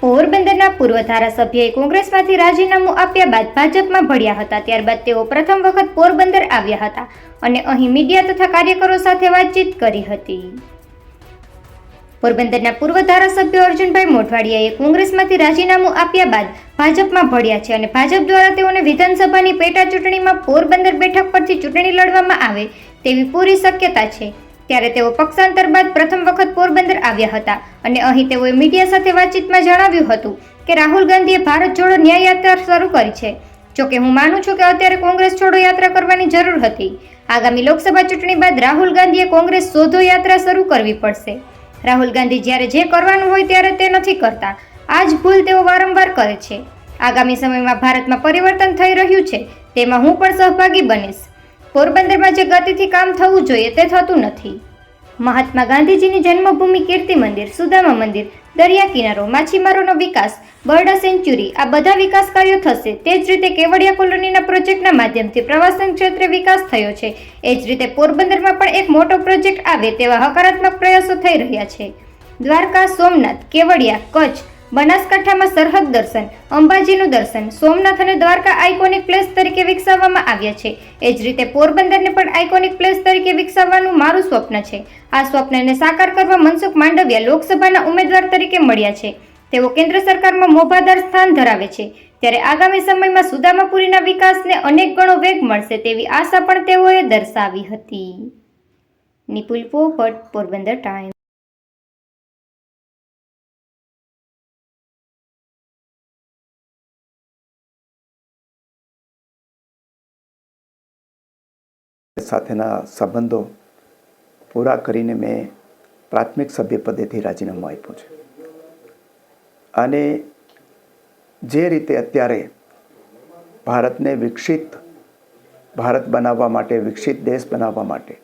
પોરબંદરના પૂર્વ ધારાસભ્યએ કોંગ્રેસમાંથી રાજીનામું આપ્યા બાદ ભાજપમાં ભળ્યા હતા. ત્યારબાદ તેઓ પ્રથમ વખત પોરબંદર આવ્યા હતા અને અહીં મીડિયા તથા કાર્યકરો સાથે વાતચીત કરી હતી. પોરબંદરના પૂર્વ ધારાસભ્ય અર્જુનભાઈ મોઢવાડિયાએ કોંગ્રેસમાંથી રાજીનામું આપ્યા બાદ ભાજપમાં ભળ્યા છે અને ભાજપ દ્વારા તેઓને વિધાનસભાની પેટા ચૂંટણીમાં પોરબંદર બેઠક પરથી ચૂંટણી લડવામાં આવે તેવી પૂરી શક્યતા છે. ત્યારે તેઓ પક્ષાંતર બાદ પ્રથમ વખત પોરબંદર આવ્યા હતા. અને અહીં તેઓએ મીડિયા સાથે વાતચીતમાં જણાવ્યું હતું કે રાહુલ ગાંધીએ ભારત જોડો ન્યાય યાત્રા શરૂ કરી છે. જોકે હું માનું છું કે અત્યારે કોંગ્રેસ છોડો યાત્રા કરવાની જરૂર હતી. આગામી લોકસભા ચૂંટણી બાદ રાહુલ ગાંધીએ કોંગ્રેસ શોધો યાત્રા શરૂ કરવી પડશે. રાહુલ ગાંધી જ્યારે જે કરવાનું હોય ત્યારે તે નથી કરતા. આ જ ભૂલ તેઓ વારંવાર કરે છે. આગામી સમયમાં ભારતમાં પરિવર્તન થઈ રહ્યું છે. તેમાં હું પણ સહભાગી બનીશ. પોરબંદરમાં જે ગતિથી કામ થવું જોઈએ તે થતું નથી. મહાત્મા ગાંધીજીની જન્મભૂમિ કીર્તિ મંદિર, સુદામા મંદિર, દરિયા કિનારો, માછીમારોનો વિકાસ, બર્ડ સેન્ચ્યુરી આ બધા વિકાસ કાર્યો થશે તે જ રીતે કેવડિયા કોલોનીના પ્રોજેક્ટના માધ્યમથી પ્રવાસન ક્ષેત્રે વિકાસ થયો છે. એ જ રીતે પોરબંદરમાં પણ એક મોટો પ્રોજેક્ટ આવે તેવા હકારાત્મક પ્રયાસો થઈ રહ્યા છે. દ્વારકા, સોમનાથ, કેવડિયા, કચ્છ બનાસકાંઠામાં સરહદ દર્શન, અંબાજીનું દર્શન, સોમનાથ અને દ્વારકા આઇકોનિક પ્લેસ તરીકે વિકસાવવામાં આવ્યા છે. એ જ રીતે પોરબંદરને પણ આઇકોનિક પ્લેસ તરીકે વિકસાવવાનું મારું સ્વપ્ન છે. આ સ્વપ્નને સાકાર કરવા મનસુખ માંડવિયા લોકસભાના ઉમેદવાર તરીકે મળ્યા છે. તેઓ કેન્દ્ર સરકારમાં મોભાદાર સ્થાન ધરાવે છે. ત્યારે આગામી સમયમાં સુદામાપુરીના વિકાસને અનેક ગણો વેગ મળશે તેવી આશા પણ તેઓએ દર્શાવી હતી. નિપુલ પોપટ, પોરબંદર ટાઈમ સાથેના સંબંધો પૂરા કરીને મેં પ્રાથમિક સભ્ય પદેથી રાજીનામું આપ્યું છે. અને જે રીતે અત્યારે ભારતને વિકસિત, ભારત બનાવવા માટે, વિકસિત દેશ બનાવવા માટે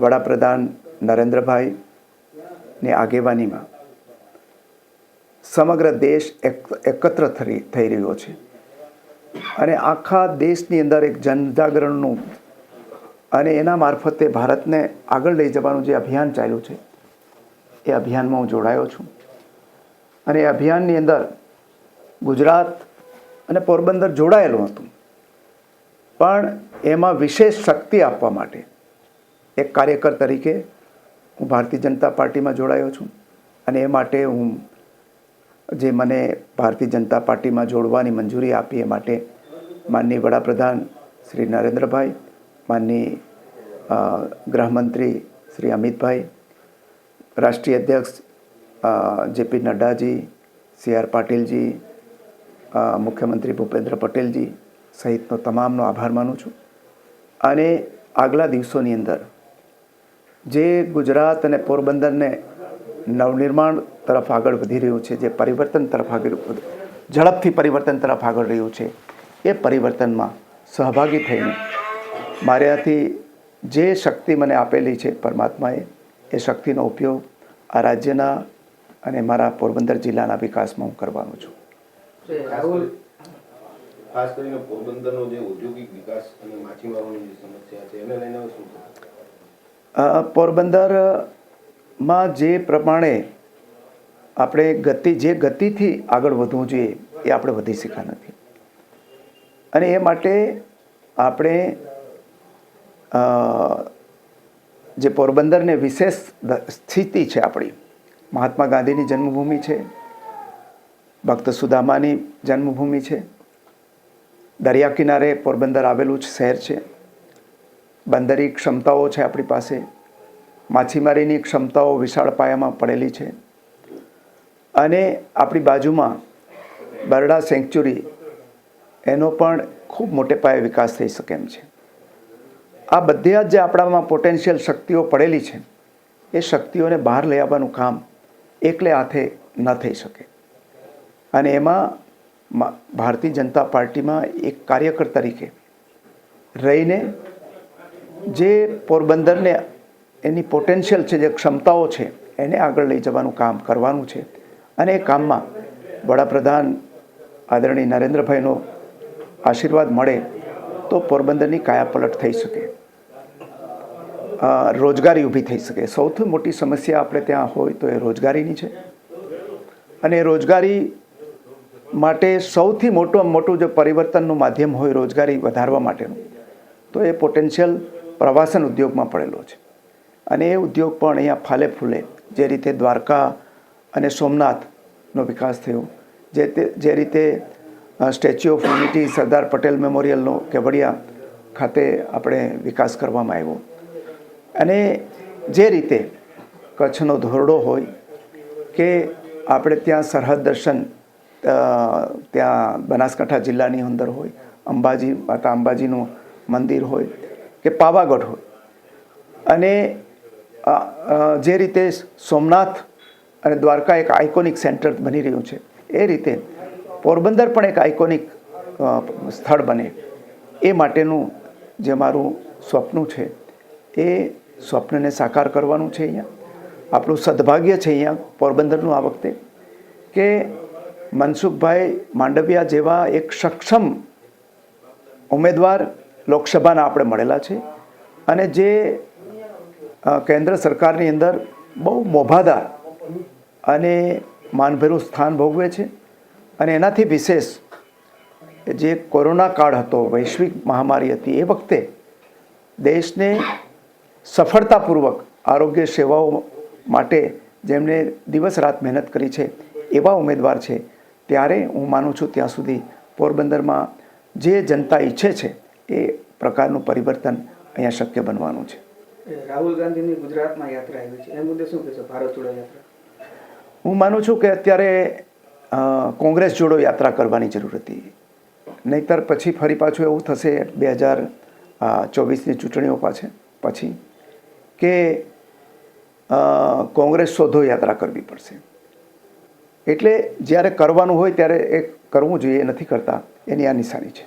વડાપ્રધાન નરેન્દ્રભાઈની આગેવાનીમાં સમગ્ર દેશ એકત્ર થઈ રહ્યો છે. અને આખા દેશની અંદર એક જનજાગરણનું અને એના મારફતે ભારતને આગળ લઈ જવાનું જે અભિયાન ચાલ્યું છે, એ અભિયાનમાં હું જોડાયો છું. અને એ અભિયાનની અંદર ગુજરાત અને પોરબંદર જોડાયેલું હતું. પણ એમાં વિશેષ શક્તિ આપવા માટે એક કાર્યકર તરીકે હું ભારતીય જનતા પાર્ટીમાં જોડાયો છું. અને એ માટે હું જે મને ભારતીય જનતા પાર્ટીમાં જોડવાની મંજૂરી આપી એ માટે માનનીય વડાપ્રધાન શ્રી નરેન્દ્રભાઈ માનની ગૃહમંત્રી શ્રી અમિતભાઈ, રાષ્ટ્રીય અધ્યક્ષ JP Naddaji, C R Patilji મુખ્યમંત્રી ભૂપેન્દ્ર પટેલજી સહિતનો તમામનો આભાર માનું છું. અને આગલા દિવસોની અંદર જે ગુજરાત અને પોરબંદરને નવનિર્માણ તરફ આગળ વધી રહ્યું છે, જે પરિવર્તન તરફ આગળ ઝડપથી પરિવર્તન તરફ આગળ રહ્યું છે, એ પરિવર્તનમાં સહભાગી થઈને મારાથી જે શક્તિ મને આપેલી છે પરમાત્માએ એ શક્તિનો ઉપયોગ આ રાજ્યના અને મારા પોરબંદર જિલ્લાના વિકાસમાં હું કરવાનો છું. રાહુલ? ખાસ કરીને પોરબંદરનો જે ઔદ્યોગિક વિકાસ અને માછીમારોની જે સમસ્યા છે એને લઈને શું પોરબંદરમાં જે પ્રમાણે આપણે ગતિ જે ગતિથી આગળ વધવું જોઈએ એ આપણે વધી શક્યા નથી. અને એ માટે આપણે જે પોરબંદરને વિશેષ સ્થિતિ છે આપણી. મહાત્મા ગાંધીની જન્મભૂમિ છે. ભક્ત સુદામાની જન્મભૂમિ છે. દરિયા કિનારે પોરબંદર આવેલું જ શહેર છે. બંદરી ક્ષમતાઓ છે આપણી પાસે. માછીમારીની ક્ષમતાઓ વિશાળ પાયામાં પડેલી છે. અને આપણી બાજુમાં બરડા સેન્ચ્યુરી એનો પણ ખૂબ મોટે પાયે વિકાસ થઈ શકે એમ છે. આ બધી જ જે આપણામાં પોટેન્શિયલ શક્તિઓ પડેલી છે, એ શક્તિઓને બહાર લઈ આવવાનું કામ એકલે હાથે ન થઈ શકે. અને એમાં ભારતીય જનતા પાર્ટીમાં એક કાર્યકર તરીકે રહીને જે પોરબંદરને એની પોટેન્શિયલ છે, જે ક્ષમતાઓ છે, એને આગળ લઈ જવાનું કામ કરવાનું છે. અને એ કામમાં વડાપ્રધાન આદરણીય નરેન્દ્રભાઈનો આશીર્વાદ મળે તો પોરબંદરની કાયાપલટ થઈ શકે. રોજગારી ઊભી થઈ શકે. સૌથી મોટી સમસ્યા આપણે ત્યાં હોય તો એ રોજગારીની છે. અને રોજગારી માટે સૌથી મોટું મોટું જો પરિવર્તનનું માધ્યમ હોય રોજગારી વધારવા માટેનું, તો એ પોટેન્શિયલ પ્રવાસન ઉદ્યોગમાં પડેલો છે. અને એ ઉદ્યોગ પણ અહીંયા ફાલે ફૂલે જે રીતે દ્વારકા અને સોમનાથનો વિકાસ થયો, જે તે, જે રીતે statue of unity Sardar Patel મેમોરિયલનો Kevadia ખાતે આપણે વિકાસ કરવામાં આવ્યો. અને જે રીતે કચ્છનો ધોરડો હોય કે આપણે ત્યાં સરહદ દર્શન ત્યાં બનાસકાંઠા જિલ્લાની અંદર હોય, અંબાજી, માતા અંબાજીનું મંદિર હોય કે પાવાગઢ હોય. અને જે રીતે સોમનાથ અને દ્વારકા એક આઇકોનિક સેન્ટર બની રહ્યું છે, એ રીતે પોરબંદર પણ એક આઇકોનિક સ્થળ બને. એ માટેનું જે મારું સ્વપ્ન છે, એ સ્વપ્નને સાકાર કરવાનું છે અહીંયા. આપણું સદભાગ્ય છે અહીંયા પોરબંદરનું આ વખતે કે મનસુખભાઈ માંડવિયા જેવા એક સક્ષમ ઉમેદવાર લોકસભાના આપણે મળેલા છે અને જે કેન્દ્ર સરકારની અંદર બહુ મોભાદાર અને માનભેરું સ્થાન ભોગવે છે અને એનાથી વિશેષ જે કોરોના કાળ હતો, વૈશ્વિક મહામારી હતી, એ વખતે દેશને સફળતાપૂર્વક આરોગ્ય સેવાઓ માટે જેમણે દિવસ રાત મહેનત કરી છે એવા ઉમેદવાર છે. ત્યારે હું માનું છું ત્યાં સુધી પોરબંદરમાં જે જનતા ઈચ્છે છે એ પ્રકારનું પરિવર્તન અહીંયા શક્ય બનવાનું છે. રાહુલ ગાંધીની ગુજરાતમાં યાત્રા આવી છે. એ મુદ્દે શું કહેશો? ભારત જોડો યાત્રા? હું માનું છું કે અત્યારે કોંગ્રેસ જોડો યાત્રા કરવાની જરૂર હતી. નહીતર પછી ફરી પાછું એવું થશે બે હજાર ચોવીસની ચૂંટણીઓ પાછે પછી કે કોંગ્રેસ શોધો યાત્રા કરવી પડશે. એટલે જ્યારે કરવાનું હોય ત્યારે એ કરવું જોઈએ નથી કરતા. એની આ નિશાની છે.